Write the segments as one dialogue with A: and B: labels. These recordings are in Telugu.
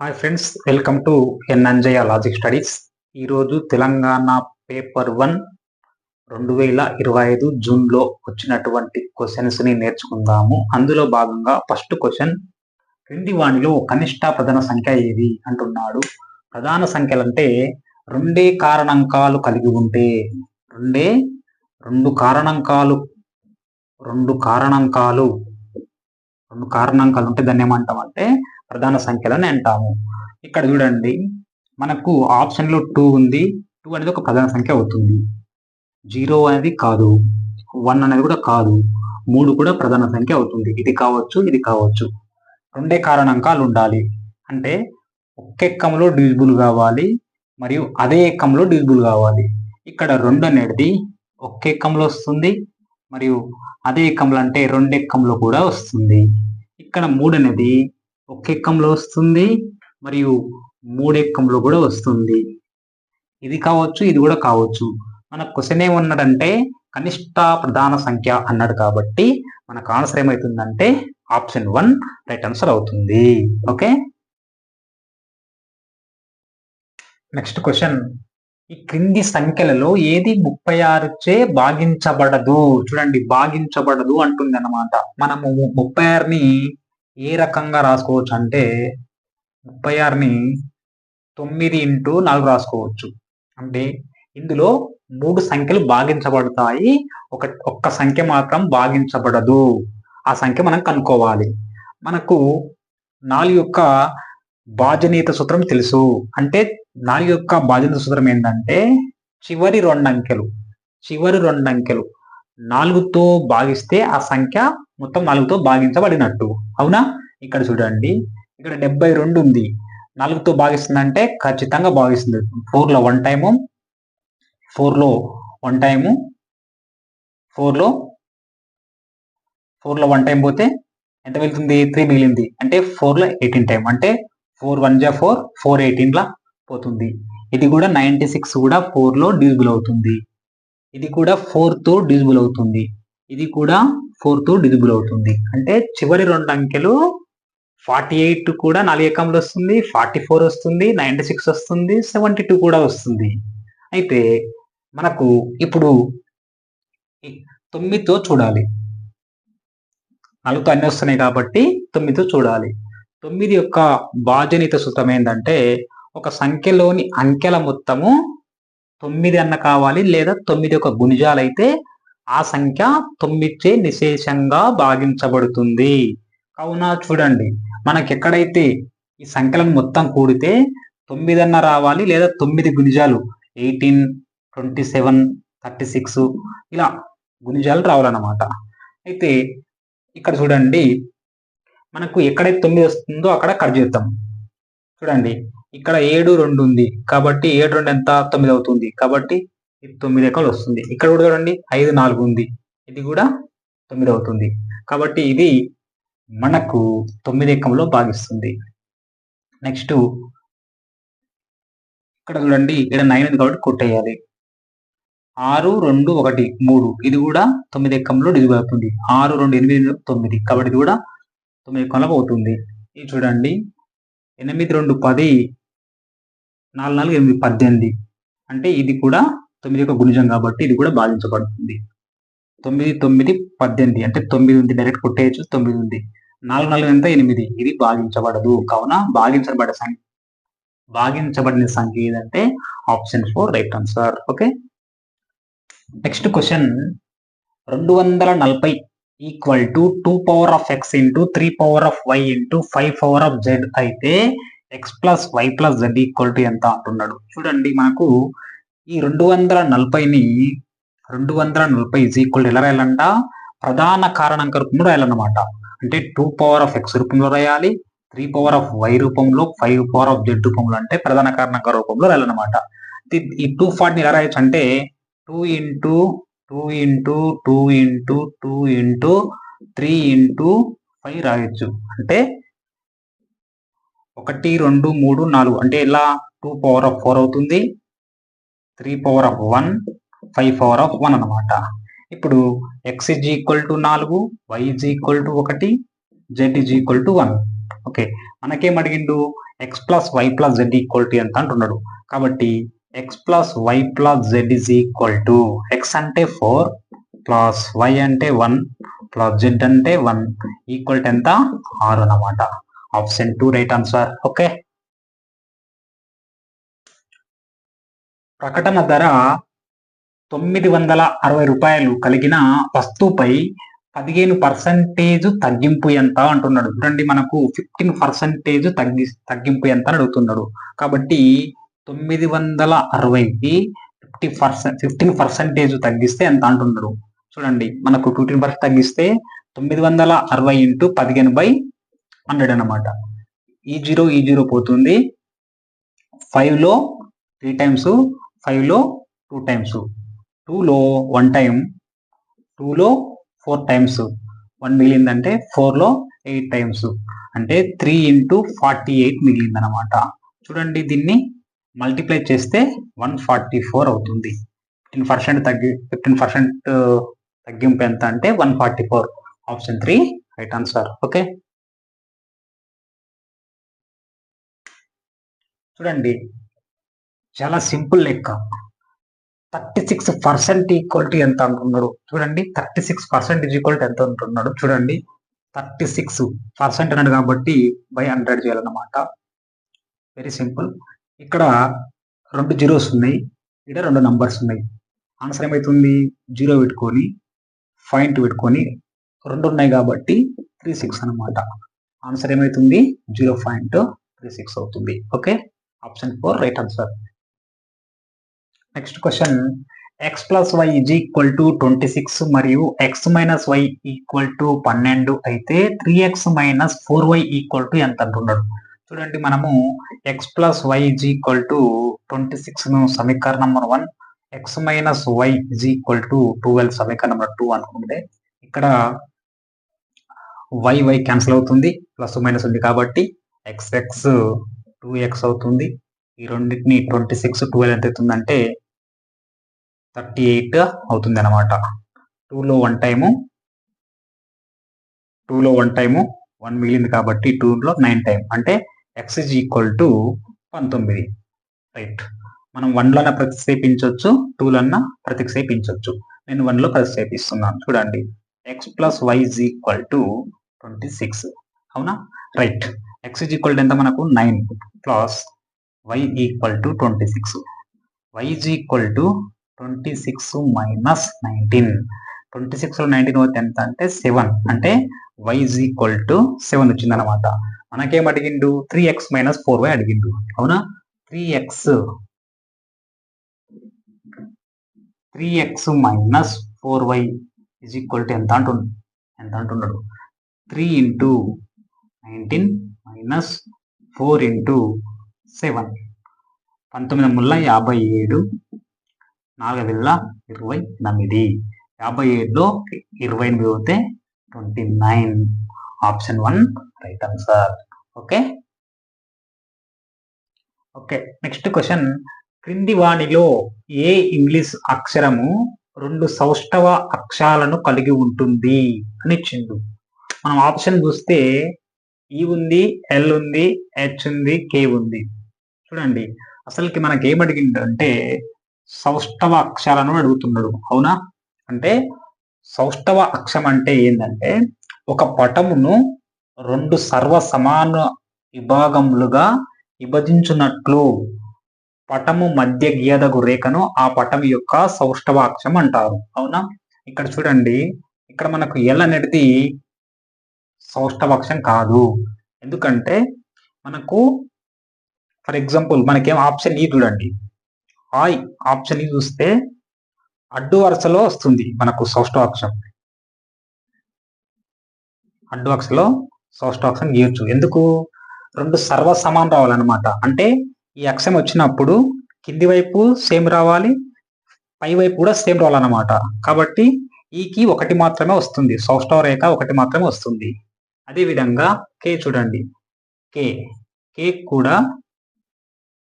A: హాయ్ ఫ్రెండ్స్ వెల్కమ్ టు ఎన్ఎన్జయ లాజిక్ స్టడీస్ ఈరోజు తెలంగాణ పేపర్ వన్ రెండు వేల ఇరవై ఐదు జూన్లో వచ్చినటువంటి క్వశ్చన్స్ని నేర్చుకుందాము. అందులో భాగంగా ఫస్ట్ క్వశ్చన్ క్రింది వాణిలో కనిష్ట ప్రధాన సంఖ్య ఏది అంటున్నాడు. ప్రధాన సంఖ్యలంటే రెండే కారణాంకాలు కలిగి ఉంటే రెండే రెండు కారణాంకాలు రెండు కారణాంకాలు రెండు కారణాంకాలు ఉంటే దాన్ని ఏమంటామంటే ప్రధాన సంఖ్యలని అంటాము. ఇక్కడ చూడండి మనకు ఆప్షన్లో టూ ఉంది. టూ అనేది ఒక ప్రధాన సంఖ్య అవుతుంది. జీరో అనేది కాదు. వన్ అనేది కూడా కాదు. మూడు కూడా ప్రధాన సంఖ్య అవుతుంది. ఇది కావచ్చు ఇది కావచ్చు. రెండే కారణాంకాలు ఉండాలి. అంటే ఒక్క ఎక్కంలో డివిజిబుల్ కావాలి మరియు అదే ఎక్కంలో డివిజిబుల్ కావాలి. ఇక్కడ రెండు అనేది ఒక్క ఎక్కంలో వస్తుంది మరియు అదే ఎక్కంలో అంటే రెండు ఎక్కంలో కూడా వస్తుంది. ఇక్కడ మూడు అనేది ఒక్క ఎక్కంలో వస్తుంది మరియు మూడు ఎక్కంలో కూడా వస్తుంది. ఇది కావచ్చు ఇది కూడా కావచ్చు. మన క్వశ్చన్ ఏమన్నాడంటే కనిష్ట ప్రధాన సంఖ్య అన్నాడు కాబట్టి మనకు ఆన్సర్ ఏమవుతుందంటే ఆప్షన్ వన్ రైట్ ఆన్సర్ అవుతుంది. ఓకే నెక్స్ట్ క్వశ్చన్ ఈ క్రింది సంఖ్యలలో ఏది ముప్పై ఆరుచే భాగించబడదు? చూడండి భాగించబడదు అంటుంది అన్నమాట మనము ముప్పై ఆరుని ఏ రకంగా రాసుకోవచ్చు అంటే ముప్పై ఆరుని తొమ్మిది ఇంటూ నాలుగు రాసుకోవచ్చు. అంటే ఇందులో మూడు సంఖ్యలు భాగించబడతాయి. ఒక ఒక్క సంఖ్య మాత్రం భాగించబడదు. ఆ సంఖ్య మనం కనుక్కోవాలి. మనకు నాలుగు యొక్క బాజనీత సూత్రం తెలుసు. అంటే నాలుగు యొక్క బాజనీత సూత్రం ఏంటంటే చివరి రెండు అంకెలు. చివరి రెండు అంకెలు. నాలుగుతో భాగిస్తే ఆ సంఖ్య మొత్తం నాలుగుతో భాగించబడినట్టు. అవునా? ఇక్కడ చూడండి. ఇక్కడ డెబ్బై రెండు ఉంది. నాలుగుతో భాగిస్తుందంటే ఖచ్చితంగా భాగిస్తుంది. ఫోర్లో వన్ టైము ఫోర్లో వన్ టైము ఫోర్లో ఫోర్లో వన్ టైం పోతే ఎంత వెళ్తుంది? త్రీ మిగిలింది. అంటే ఫోర్లో ఎయిటీన్ టైం అంటే ఫోర్ వన్ జా ఫోర్ ఫోర్ ఎయిటీన్లా పోతుంది. ఇది కూడా నైంటీ సిక్స్ కూడా ఫోర్లో డివిజిబుల్ అవుతుంది. ఇది కూడా ఫోర్తో డిజిబుల్ అవుతుంది. ఇది కూడా ఫోర్తో డిజిబుల్ అవుతుంది. అంటే చివరి రెండు అంకెలు ఫార్టీ ఎయిట్ కూడా నాలుగు ఎకంలో వస్తుంది ఫార్టీ ఫోర్ వస్తుంది నైంటీ సిక్స్ వస్తుంది సెవెంటీ టూ కూడా వస్తుంది. అయితే మనకు ఇప్పుడు తొమ్మిదితో చూడాలి. నాలుగుతో అన్ని వస్తున్నాయి కాబట్టి తొమ్మిదితో చూడాలి. తొమ్మిది యొక్క బాజనీత సూత్రం ఏంటంటే ఒక సంఖ్యలోని అంకెల మొత్తము తొమ్మిది అన్న కావాలి లేదా తొమ్మిది ఒక గుణిజాలైతే ఆ సంఖ్య తొమ్మిదిచే నిశేషంగా భాగించబడుతుంది. కావున చూడండి మనకి ఎక్కడైతే ఈ సంఖ్యలను మొత్తం కూడితే తొమ్మిది అన్న రావాలి లేదా తొమ్మిది గుణిజాలు eighteen twenty seven thirty six ఇలా గుణిజాలు రావాలన్నమాట. అయితే ఇక్కడ చూడండి మనకు ఎక్కడైతే తొమ్మిది వస్తుందో అక్కడ కట్ చేద్దాం. చూడండి. ఇక్కడ ఏడు రెండు ఉంది. కాబట్టి ఏడు రెండు ఎంత? తొమ్మిది అవుతుంది. కాబట్టి ఇది తొమ్మిది ఎకలు వస్తుంది. ఇక్కడ కూడా చూడండి. ఐదు నాలుగు ఉంది. ఇది కూడా తొమ్మిది అవుతుంది. కాబట్టి ఇది మనకు తొమ్మిది ఎకంలో భాగిస్తుంది. నెక్స్ట్ ఇక్కడ చూడండి. ఇక్కడ నైన్ ఉంది కాబట్టి కొట్టేయాలి. ఆరు రెండు ఒకటి మూడు. ఇది కూడా తొమ్మిది ఎక్కంలో డిజిబుల్ అవుతుంది. ఆరు రెండు ఎనిమిది తొమ్మిది. కాబట్టి ఇది కూడా తొమ్మిది ఎక్కంలో అవుతుంది. ఇది చూడండి. ఎనిమిది రెండు పది నాలుగు నాలుగు ఎనిమిది పద్దెనిమిది. అంటే ఇది కూడా తొమ్మిది యొక్క గుణిజం కాబట్టి ఇది కూడా బాధించబడుతుంది తొమ్మిది తొమ్మిది పద్దెనిమిది. అంటే తొమ్మిది ఉంది డైరెక్ట్ కొట్టేయచ్చు తొమ్మిది ఉంది. నాలుగు నాలుగు ఎంత? ఎనిమిది. ఇది భాగించబడదు. కావున భాగించబడే సంఖ్య భాగించబడిన సంఖ్య ఏదంటే option four right answer okay next question రెండు వందల నలభై equal to two power of X into three power of Y into five power of Z అయితే X plus Y plus Z equal to ఎంత అంటున్నాడు. చూడండి మనకు ఈ రెండు వందల నలభైని రెండు వందల నలభై ఇజ్ ఈక్వల్ ఎలా రాయాలంట? ప్రధాన కారణాంక రూపంలో రాయాలన్నమాట. అంటే టూ పవర్ ఆఫ్ ఎక్స్ రూపంలో రాయాలి త్రీ పవర్ ఆఫ్ వై రూపంలో ఫైవ్ పవర్ ఆఫ్ జెడ్ రూపంలో అంటే ప్రధాన కారణాంక రూపంలో రాయాలన్నమాట. ఈ టూ ఫార్ట్ని ఎలా రాయొచ్చు అంటే two into two into two into two into three into five రాయొచ్చు. అంటే ఒకటి రెండు మూడు నాలుగు. అంటే ఇలా టూ పవర్ ఆఫ్ ఫోర్ అవుతుంది. Three power of one five power of one అనమాట ఇప్పుడు ఎక్స్ ఇజ్ ఈక్వల్ టు నాలుగు వై ఇజ్ ఈక్వల్ టు ఒకటి Z is equal to one. Okay. మనకేం అడిగిండు? X plus Y plus Z equal to ఎంత అంటున్నాడు. కాబట్టి X plus Y plus Z is equal to X అంటే ఫోర్ ప్లస్ వై అంటే వన్ ప్లస్ జెడ్ అంటే వన్ ఈక్వల్ టు ఎంత? ఆరు అన్నమాట. Option two right answer okay ప్రకటన ధర తొమ్మిది వందల అరవై రూపాయలు కలిగిన వస్తువుపై పదిహేను పర్సెంటేజ్ తగ్గింపు ఎంత అంటున్నాడు. చూడండి మనకు ఫిఫ్టీన్ పర్సెంటేజ్ తగ్గి తగ్గింపు ఎంత అని అడుగుతున్నాడు. కాబట్టి తొమ్మిది వందల అరవైకి ఫిఫ్టీ పర్సెంట్ ఫిఫ్టీన్ పర్సెంటేజ్ తగ్గిస్తే ఎంత అంటున్నారు? చూడండి మనకు ఫిఫ్టీన్ పర్సెంట్ తగ్గిస్తే తొమ్మిది వందల అరవై ఇంటూ పదిహేను బై హండ్రెడ్ అనమాట ఈ జీరో ఈ జీరో పోతుంది. ఫైవ్లో త్రీ టైమ్స్ ఫైవ్లో టూ టైమ్స్. టూలో వన్ టైం టూలో ఫోర్ టైమ్స్. వన్ మిగిలిందంటే ఫోర్లో ఎయిట్ టైమ్స్. అంటే త్రీ ఇంటూ ఫార్టీ ఎయిట్ మిగిలిందనమాట చూడండి దీన్ని మల్టిప్లై చేస్తే వన్ ఫార్టీ ఫోర్ అవుతుంది. ఫిఫ్టీన్ పర్సెంట్ తగ్గి ఫిఫ్టీన్ పర్సెంట్ uh, తగ్గింపు ఎంత అంటే one forty four option three right answer okay చూడండి. చాలా సింపుల్ లెక్క. Thirty six percent equal to ఎంత అంటున్నాడు చూడండి. Thirty six percent equal to ఎంత అంటున్నాడు? చూడండి. థర్టీ సిక్స్ పర్సెంట్ అన్నాడు కాబట్టి బై హండ్రెడ్ చేయాలన్నమాట. వెరీ సింపుల్ ఇక్కడ రెండు జీరోస్ ఉన్నాయి. ఇక్కడ రెండు నంబర్స్ ఉన్నాయి. ఆన్సర్ ఏమవుతుంది జీరో పెట్టుకొని పాయింట్ పెట్టుకొని రెండు ఉన్నాయి కాబట్టి త్రీ సిక్స్ అనమాట ఆన్సర్ ఏమవుతుంది జీరో పాయింట్ త్రీ సిక్స్ అవుతుంది. Okay option four right answer next question X plus Y is equal to twenty six మరియు X minus Y equal to పన్నెండు. అయితే three X minus four Y equal to ఎంత అంటున్నాడు చూడండి మనము X plus Y is equal to twenty six సమీకరణం number one X minus Y is equal to twelve సమీకరణం నెంబర్ టూ అనుకుంటే ఇక్కడ వై వై క్యాన్సిల్ అవుతుంది ప్లస్ మైనస్ ఉంది కాబట్టి ఎక్స్ ఎక్స్ టూ ఎక్స్ అవుతుంది. ఈ రెండింటిని ట్వంటీ సిక్స్ ట్వెల్వ్ ఎంత అవుతుందంటే థర్టీ ఎయిట్ అవుతుంది అనమాట టూలో వన్ టైము టూలో వన్ టైము వన్ మిగిలింది కాబట్టి టూలో నైన్ టైం అంటే ఎక్స్ ఇజ్ ఈక్వల్ టు పంతొమ్మిది. రైట్ మనం వన్లోనే ప్రతిక్షేపించవచ్చు టూలన్నా ప్రతిక్షేపించవచ్చు నేను వన్లో ప్రతిక్షేపిస్తున్నాను. చూడండి. X plus Y is equal to twenty six అవునా? Right X is equal to ఎంత మనకు? Nine plus Y equal to twenty six Y is equal to twenty six minus nineteen twenty సిక్స్లో నైన్టీన్ పోతే ఎంత? అంటే సెవెన్ అంటే Y is equal to seven వచ్చిందనమాట మనకేం అడిగిండు? Three X minus four Y అడిగిండు. అవునా? Three X three X minus four Y is equal to ఎంత అంటు ఎంత అంటున్నాడు three into nineteen minus four into seven పంతొమ్మిది ముళ్ళ యాభై ఏడు నాలుగు వేల ఇరవై ఎనిమిది. యాభై ఏడులో ఇరవై ఎనిమిది పోతే twenty nine option one right answer okay? Okay next question. క్రింది వాణిలో ఏ ఇంగ్లీష్ అక్షరము రెండు సౌష్ఠవ అక్షరాలను కలిగి ఉంటుంది అని ఇచ్చిండు. మనం ఆప్షన్ చూస్తే ఈ ఉంది ఎల్ ఉంది హెచ్ ఉంది కే ఉంది. చూడండి అసలుకి మనకి ఏం అంటే సౌష్ఠవ అక్షరాలను అడుగుతున్నాడు. అవునా? అంటే సౌష్ఠవ అక్షరం అంటే ఏంటంటే ఒక పటమును రెండు సర్వ సమాన విభాగములుగా విభజించినట్లు పటము మధ్య గీయదగు రేఖను ఆ పటం యొక్క సౌష్ఠవాక్షం అంటారు. అవునా? ఇక్కడ చూడండి. ఇక్కడ మనకు ఎల్ అనేది సౌష్ఠవాక్షం కాదు. ఎందుకంటే మనకు ఫర్ ఎగ్జాంపుల్ మనకేం ఆప్షన్ ఈ e చూడండి. ఆ ఆప్షన్ ఈ చూస్తే అడ్డు వరుసలో వస్తుంది మనకు సౌష్ఠవాక్షం అడ్డు వరుసలో సౌష్ఠవాక్షం గీయొచ్చు ఎందుకు? రెండు సర్వ సమానం రావాలన్నమాట. అంటే ఈ అక్షం వచ్చినప్పుడు కింది వైపు సేమ్ రావాలి పై వైపు కూడా సేమ్ రావాలన్నమాట. కాబట్టి ఈకి ఒకటి మాత్రమే వస్తుంది. సౌష్టవ రేఖ ఒకటి మాత్రమే వస్తుంది. అదే విధంగా కే చూడండి. కే కే కూడా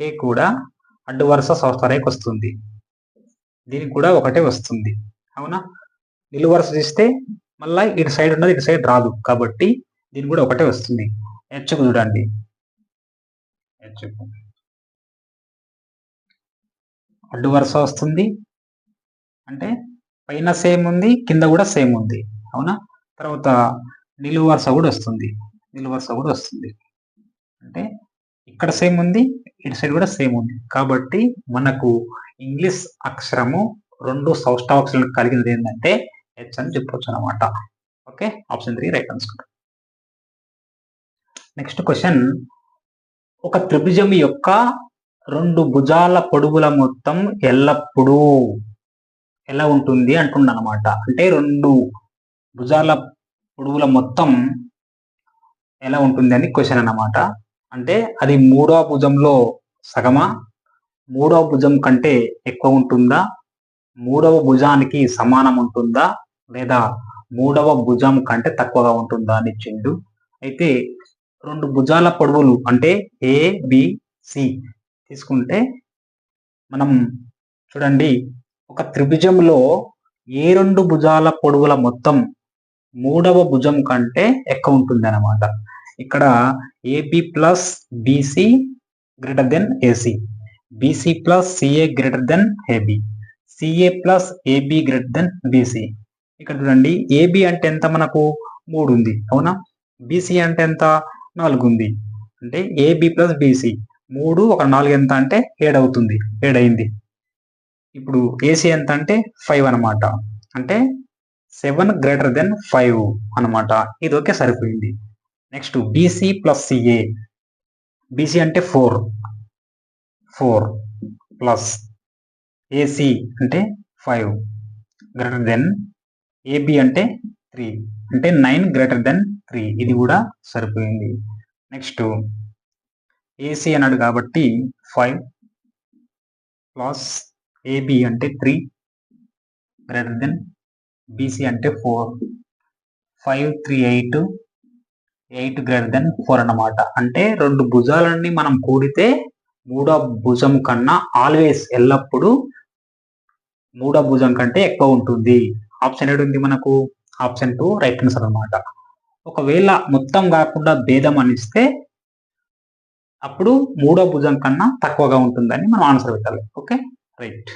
A: కే కూడా అడ్డు వరుస సౌష్టవ రేఖ వస్తుంది. దీనికి కూడా ఒకటే వస్తుంది. అవునా? నిలువరుస తీస్తే మళ్ళీ ఇటు సైడ్ ఉన్నది ఇటు సైడ్ రాదు. కాబట్టి దీనికి కూడా ఒకటే వస్తుంది. హెచ్కు చూడండి చెప్పు అడ్డు వరుస వస్తుంది. అంటే పైన సేమ్ ఉంది కింద కూడా సేమ్ ఉంది. అవునా? తర్వాత నిలువు వరుస కూడా వస్తుంది. నిలువు వరుస కూడా వస్తుంది. అంటే ఇక్కడ సేమ్ ఉంది ఇటు సైడ్ కూడా సేమ్ ఉంది. కాబట్టి మనకు ఇంగ్లీష్ అక్షరము రెండు సౌష్టావక్షరాలు కలిగినది ఏంటంటే హెచ్ అని చెప్పొచ్చు అనమాట ఓకే? ఆప్షన్ త్రీ రైట్ అనుకుంటాం నెక్స్ట్ క్వశ్చన్ ఒక త్రిభుజం యొక్క రెండు భుజాల పొడుగుల మొత్తం ఎల్లప్పుడూ ఎలా ఉంటుంది అంటుండనమాట అంటే రెండు భుజాల పొడుగుల మొత్తం ఎలా ఉంటుంది అని క్వశ్చన్ అన్నమాట. అంటే అది మూడవ భుజంలో సగమా? మూడవ భుజం కంటే ఎక్కువ ఉంటుందా? మూడవ భుజానికి సమానం ఉంటుందా? లేదా మూడవ భుజం కంటే తక్కువగా ఉంటుందా అని ఇచ్చిండు అయితే రెండు భుజాల పొడవులు అంటే ఏ బి సి తీసుకుంటే మనం చూడండి ఒక త్రిభుజంలో ఏ రెండు భుజాల పొడవుల మొత్తం మూడవ భుజం కంటే ఎక్కువ ఉంటుంది అనమాట ఇక్కడ AB plus BC greater than AC BC plus CA greater than AB CA plus AB greater than BC ఇక్కడ చూడండి ఏబి అంటే ఎంత మనకు? మూడు ఉంది. అవునా? బీసీ అంటే ఎంత? నాలుగు ఉంది అంటే ఏబి ప్లస్ బీసీ మూడు ఒక నాలుగు ఎంత అంటే ఏడు అవుతుంది. ఏడైంది ఇప్పుడు ఏసీ ఎంత అంటే ఫైవ్ అనమాట అంటే సెవెన్ గ్రేటర్ దెన్ ఫైవ్ అనమాట ఇది ఓకే సరిపోయింది. Next BC plus CA BC అంటే ఫోర్ ఫోర్ ప్లస్ ఏసీ అంటే ఫైవ్ గ్రేటర్ దెన్ ఏబి అంటే త్రీ అంటే నైన్ గ్రేటర్ దెన్ త్రీ ఇది కూడా సరిపోయింది. నెక్స్ట్ ఏసీ అన్నాడు కాబట్టి ఫైవ్ ప్లస్ ఏబి అంటే త్రీ గ్రేటర్ దెన్ బీసీ అంటే four five three eight eight greater than four అన్నమాట. అంటే రెండు భుజాలన్నీ మనం కూడితే మూడో భుజం కన్నా ఆల్వేస్ ఎల్లప్పుడూ మూడో భుజం కంటే ఎక్కువ ఉంటుంది. ఆప్షన్ ఏడు ఉంది మనకు. ఆప్షన్ టూ రైట్ ఆన్సర్ అనమాట ఒకవేళ మొత్తం కాకుండా భేదం అనిస్తే అప్పుడు మూడో భుజం కన్నా తక్కువగా ఉంటుందని మనం ఆన్సర్ పెట్టాలి. ఓకే? రైట్.